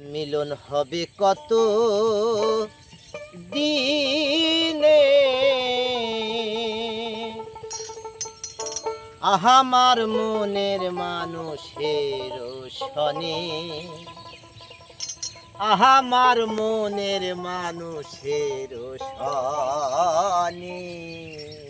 মিলন হবে কত দিনে। আহামার মনের মানুষের শনে। আহামার মনের মানুষের শনে।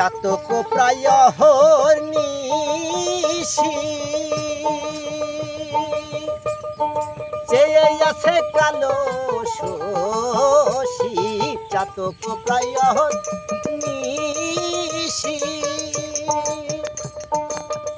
চাতক প্রায় চেয়ে আছে কালো শশী চাতক প্রায় হর্নিশি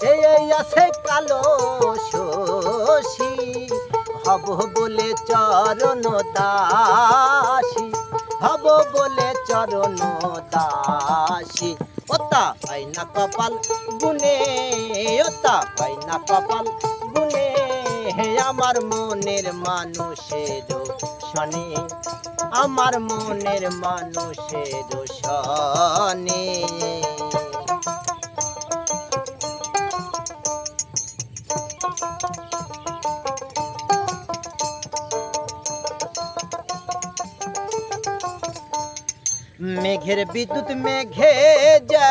চেয়ে আছে কালো শশী, হব বলে চরণ দাসী, হব বলে চরণ দাসী। কপাল গুনে তা পাই না কপাল গুনে হে আমার মনের মানুষের শনি আমার মনের মানুষের শনি মেঘের বিদ্যুৎ মেঘে যেমন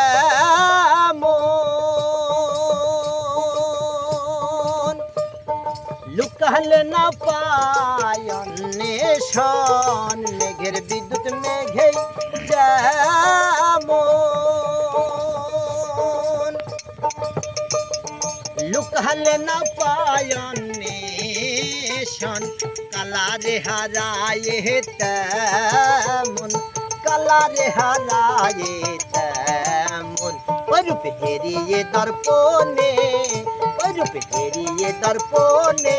লুকালে না পায়ন্বেষণ মেঘের বিদ্যুৎ মেঘে যেমন লুকালে না পায়ন্বেষণ কালারে হারায়ে তেমন কালারে হারায়ে তেমন। ওই রূপে হেরিয়ে দর্পণে ওই হেরিয়ে দর্পণে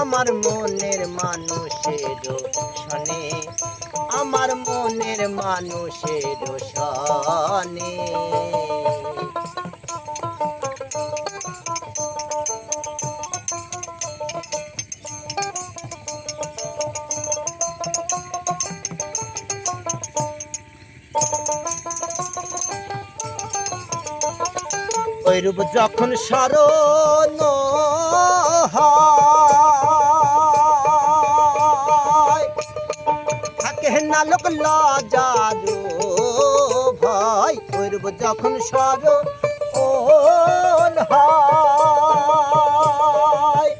আমার মনের মানুষের শনে, আমার মনের মানুষের শনে। ওইরূপ যখন স্মরণ হয়, থাকে না লোক লজারু ভয় ওইরূপ যখন স্মরণ হয়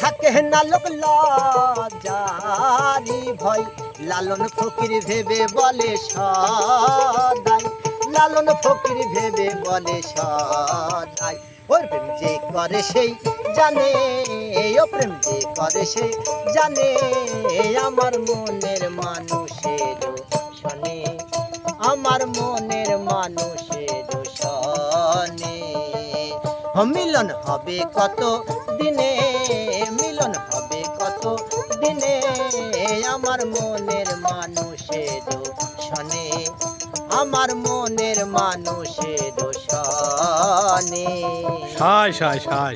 থাকে না লোক লজারি ভয় লালন ফকির ভেবে বলে সদাই। লালন ফকির ভেবে বলে সদাই। ওর প্রেম যে করে সেই জানে, ও প্রেম যে করে সেই জানে, আমার মনের মানুষের শনে আমার মনের মানুষের শনে মিলন হবে কত দিনে? দিনে আমার মনের মানুষের শনে আমার মনের মানুষে শনে সায় সায়।